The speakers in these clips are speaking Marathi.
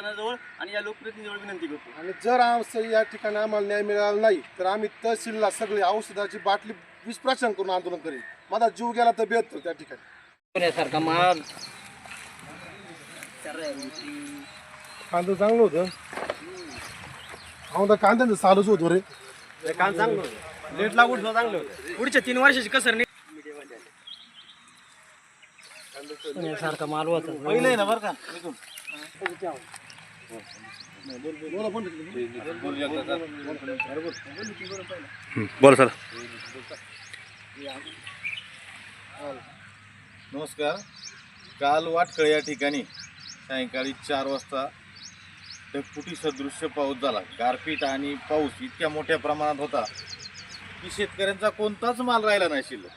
प्रशासनाजवळ आणि या लोकप्रतिनिधीजवळ विनंती करतो. आणि जर असं या ठिकाणी आम्हाला न्याय मिळाला नाही तर आम्ही तहसीलला सगळी औषधाची बाटली विषप्राशन करून आंदोलन करेल. माझा जीव गेला तर बेहतर त्या ठिकाणी. पुण्यासारखा माल. कांदा चांगलं होतं. हा कांद्याचं चालूच होतो रे काम चांगलं होतं. लेट लागून सुद्धा चांगलं होतं. पुढच्या तीन वर्षाची कसर नाही. पुण्यासारखा माल होता. पहिलं आहे ना बरं का इथून. बोला सर. नमस्कार. काल वाटकळ या ठिकाणी सायंकाळी चार वाजता ढगफुटी सदृश्य पाऊस झाला. गारपीट आणि पाऊस इतक्या मोठ्या प्रमाणात होता की शेतकऱ्यांचा कोणताच माल राहिला नाही शिल्लक.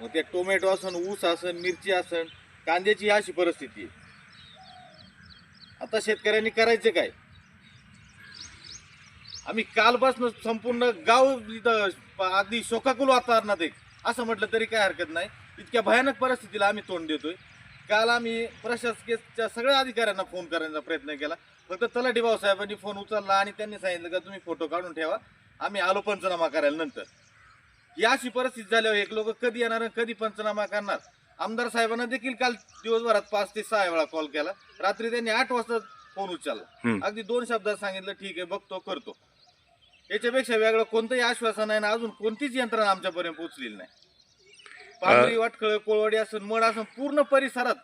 मग त्या टोमॅटो असन ऊस असन मिरची असन कांद्याची अशी परिस्थिती आहे. आता शेतकऱ्यांनी करायचं काय? आम्ही कालपासून संपूर्ण गाव इथं अगदी शोकाकुल वातावरणात एक. असं म्हटलं तरी काय हरकत नाही. इतक्या भयानक परिस्थितीला आम्ही तोंड देतोय. काल आम्ही प्रशासकीयच्या सगळ्या अधिकाऱ्यांना फोन करण्याचा प्रयत्न केला. फक्त तलाठी भाऊसाहेबांनी फोन उचलला आणि त्यांनी सांगितलं का तुम्ही फोटो काढून ठेवा. आम्ही आलो पंचनामा करायला नंतर. ही अशी परिस्थिती झाल्यावर एक लोक कधी येणार कधी पंचनामा करणार? आमदार साहेबांना देखील काल दिवसभरात पाच ते सहा वेळा कॉल केला. रात्री त्यांनी आठ वाजता फोन उचलला. अगदी दोन शब्दात सांगितलं ठीक आहे बघतो करतो. याच्यापेक्षा वेगळं कोणतंही आश्वासन आहे ना अजून कोणतीच यंत्रणा आमच्यापर्यंत पोहोचलेली नाही. पांढरी वाटखळ कोळवाडी असून मड असून पूर्ण परिसरात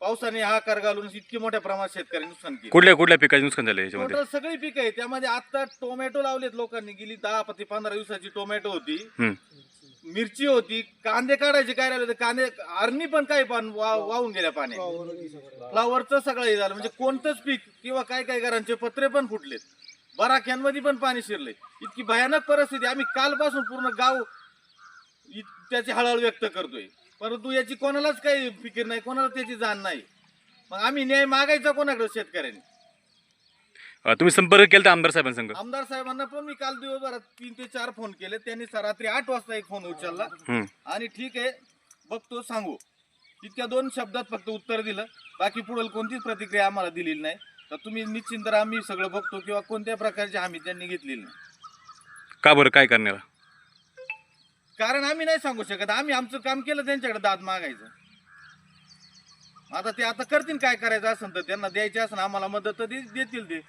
पावसाने हाकार घालून इतकी मोठ्या प्रमाणात शेतकऱ्यांनी नुकसान केलं. कुठल्या कुठल्या पिकाचे नुकसान झालं टोटल सगळी पिकं आहे त्यामध्ये आता टोमॅटो लावलेत लोकांनी. गेली दहा ते पंधरा दिवसाची टोमॅटो होती. मिरची होती कांदे काढायचे काय राहिले होते कांदे अरणी पण काही पान वा- वाहून गेल्या पाण्यात फ्लावरचं सगळं हे झालं म्हणजे कोणतंच पीक किंवा काय काय घरांचे पत्रे पण फुटलेत. बराख्यांमध्ये पण पाणी शिरले इतकी भयानक परिस्थिती आम्ही कालपासून पूर्ण गाव इ- त्याची हळहळ व्यक्त करतोय. परंतु याची कोणालाच काही फिकीर नाही कोणाला त्याची जाण नाही. मग आम्ही न्याय मागायचा कोणाकडे? शेतकऱ्यांनी. अं, तुम्ही संपर्क केला आमदार साहेबांसंग? आमदार साहेबांना पण मी काल दिवसभरात तीन ते चार फोन केले. त्यांनी स- रात्री आठ वाजता एक फोन उचलला. हम्म. आणि ठीक आहे बघतो सांगू. इतक्या दोन शब्दात फक्त उत्तर दिलं. बाकी पुढे कोणतीच प्रतिक्रिया आम्हाला दिलेली नाही. तर तुम्ही निश्चिंत राहा मी सगळं बघतो किंवा कोणत्या प्रकारची हमी त्यांनी घेतलेली नाही. का बरं? काय करण्याला कारण आम्ही नाही सांगू शकत. आम्ही आमचं काम केलं त्यांच्याकडे दाद मागायचं. आता ते आता करतील काय करायचं असेल तर त्यांना द्यायचे असेल आम्हाला मदत तर दे- देतील ते.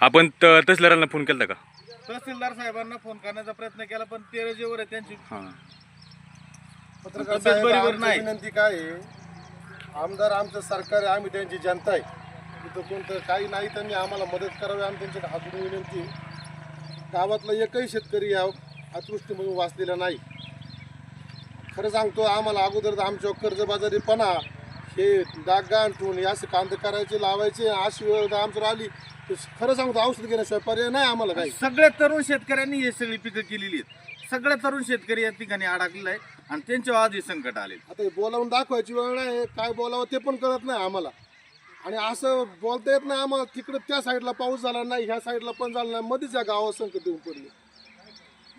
आपण त- तहसीलदारांना फोन केला का? तहसीलदार साहेबांना फोन करण्याचा प्रयत्न केला पण ते रजेवर आहे त्यांची. हां. पत्रकार तब्येत साहेब बरोबर आमची नाही. विनंती काय आहे? आमदार आमचं सरकार आहे आम्ही त्यांची जनता आहे. तिथं कोणतं काही नाही त्यांनी आम्हाला मदत करावी आम्ही त्यांच्याकडे हात जोडून विनंती आहे. गावातला एकही शेतकरी या अतिवृष्टीमधून वाचलेला नाही. खरं सांगतो आम्हाला अगोदर तर आमच्यावर कर्जबाजारीपणा हे डागगाण ठेवून हे असे कांदे करायचे लावायचे अशी वेळ आमच्यावर आली तर खरं सांगतो औषध घेण्याशिवाय पर्याय नाही आम्हाला काही. सगळ्या तरुण शेतकऱ्यांनी हे सगळी पिकं केलेली आहेत. सगळ्या तरुण शेतकरी या ठिकाणी अडकलेला आहे आणि त्यांच्यावर आज हे संकट आले आता हे बोलावून दाखवायची वेळ नाही काय बोलावं ते पण कळत नाही आम्हाला. आणि असं बोलता येत नाही आम्हाला तिकडं त्या साईडला पाऊस झाला नाही ह्या साईडला पण झाला नाही मध्येच या गावात संकट येऊन पडले.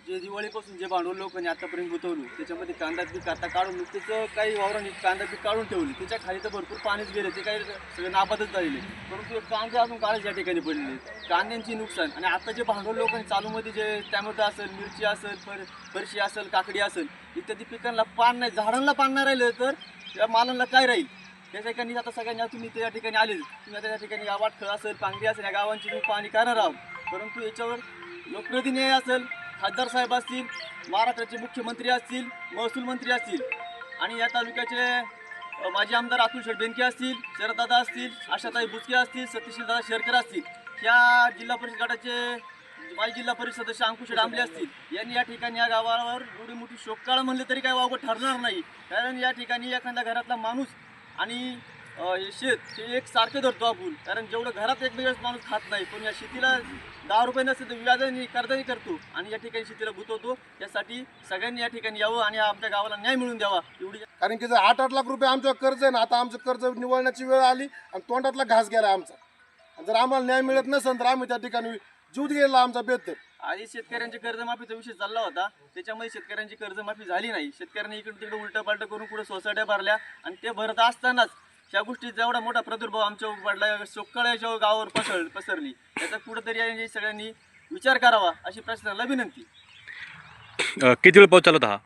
जे दिवाळीपासून जे भांडवल लोकांनी आतापर्यंत गुंतवलं त्याच्यामध्ये कांदा पीक आता काढून त्याचं काही वावरांनी कांदा पीक काढून ठेवली. त्याच्याखाली तर भरपूर पाणीच गेले ते काही सगळे नाबादच झालेले. परंतु कांदे अजून या ठिकाणी पडलेले कांद्यांची नुकसान आणि आता जे भांडवल लोकांनी चालूमध्ये जे टॅमॅटो असेल मिरची असेल फर फरशी असेल काकडी असेल इत्यादी पिकांना पान नाही झाडांना पान नाही राहिलं तर त्या मालांना काय राहील? त्या ठिकाणी आता सगळ्यांनी तुम्ही त्या ठिकाणी आले तुम्ही आता त्या ठिकाणी गावात खळ असेल पांगरी असेल या गावांची तुम्ही पाणी करणार आहोत. परंतु याच्यावर लोकप्रतिनिधी असेल खासदार साहेब असतील महाराष्ट्राचे मुख्यमंत्री असतील महसूल मंत्री असतील आणि या तालुक्याचे माजी आमदार अतुल शेठ असतील शरददादा असतील आशाताई बुचके असतील सतीशीलदादा शेरकर असतील या जिल्हा परिषद गटाचे माजी जिल्हा परिषद सदस्य अंकुश डांबले असतील यांनी या ठिकाणी या गावावर एवढी मोठी शोककाळ म्हणले तरी काय वावगं ठरणार नाही. कारण या ठिकाणी एखाद्या घरातला माणूस आणि हे शेत हे एक सारखे धरतो आपण. कारण जेवढं घरात एक दिवस माणूस खात नाही पण या शेतीला दहा रुपये नसते तर व्याजाने कर्जही करतो आणि या ठिकाणी शेतीला गुंतवतो. यासाठी सगळ्यांनी या ठिकाणी यावं आणि आमच्या गावाला न्याय मिळवून द्यावा. एवढी कारण की जर आठ आठ लाख रुपये आमच्यावर कर्ज आहे ना आता आमचं कर्ज निवडण्याची वेळ आली आणि तोंडातला घास गेला आमचा. जर आम्हाला न्याय मिळत नसेल तर आम्ही त्या ठिकाणी जीव गेला आमचा बेहतर आधी शेतकऱ्यांची कर्जमाफीचा विषय चालला होता. त्याच्यामध्ये शेतकऱ्यांची कर्जमाफी झाली नाही. शेतकऱ्यांनी इकडे तिकडे उलटं पालटं करून पुढे सोसायट्या भरल्या आणि ते भरत असतानाच ह्या गोष्टी जेवढा मोठा प्रादुर्भाव आमच्या पडला सोक्कळ्याच्या गावावर पसर पसरली याचा कुठंतरी यांनी सगळ्यांनी विचार करावा अशी प्रश्नाला विनंती. अ, किती वेळ पाऊस चालू होता हा?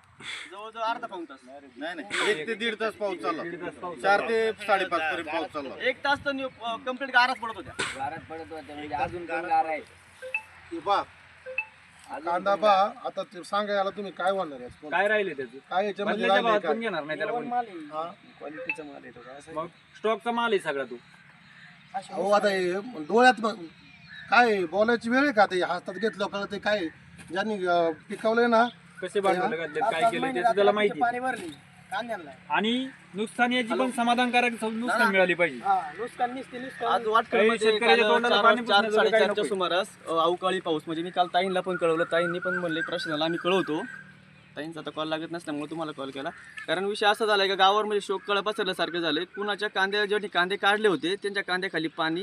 जवळजवळ अर्धा पाऊन तास. नाही नाही. एक ते दीड तास पाऊस चालला. चार ते साडेपाच पर्यंत पाऊस चालला. एक तास तर कंप्लीट गारात पडत होत्या. गारात पडत होत्या म्हणजे अजून गारा आहे ते कांदा बा आता ते सांगा याला तुम्ही काय आहे? काय राहिले त्याचं काय याच्यामध्ये बदल्याच्या राहिलंय भावात काय? पण घेणार नाही त्याला कोणी. हा? क्वालिटीचा माल येतो का असं मग स्टॉकचा माल आहे सगळा तू अहो आता हे डोळ्यात काय आहे? बोलायची वेळ आहे का ते हातात घेतलं का ते काय ज्यांनी अं, पिकवलंय ना कसे भांडवल घातले काय केलं त्याचं त्याला माहिती पाणी भरली कांद्याला आणि नुकसान याची पण समाधानकारक सम- नुकसान मिळाली पाहिजे. हा नुकसान निसते नुकसान आज वाट काही शेतकऱ्याच्या तोंडाला पाणी चार पुसण्याजोगं काही साडेचारच्या नकोय. सुमारास अ, अवकाळी पाऊस. म्हणजे मी काल ताईंना पण कळवलं. ताईंनी पण म्हणले प्रश्नाला आम्ही कळवतो. ताईंचा आता कॉल लागत नसल्यामुळे तुम्हाला कॉल केला. कारण विषय असा झालाय का गावावर म्हणजे शोक कळा पसरल्यासारखे झाले कुणाच्या कांद्या ज्या कांदे काढले होते त्यांच्या कांद्याखाली पाणी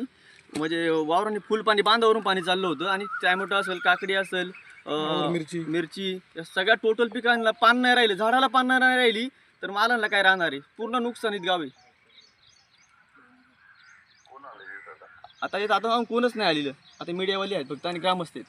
म्हणजे वावरांनी फुल पाणी बांधावरून पाणी चाललं होतं. आणि टॅमॅटो असेल काकडी असेल अ, मिरची. मिरची या सगळ्या टोटल पिकांना पान नाही राहिले. झाडाला पान नाही राहिली. तर मालांना काय राहणार आहे? पूर्ण नुकसानीत गावे. आता येत आता जाऊन कोणच नाही आलेलं. आता मीडियावाली आहेत फक्त आणि ग्रामस्थ आहेत.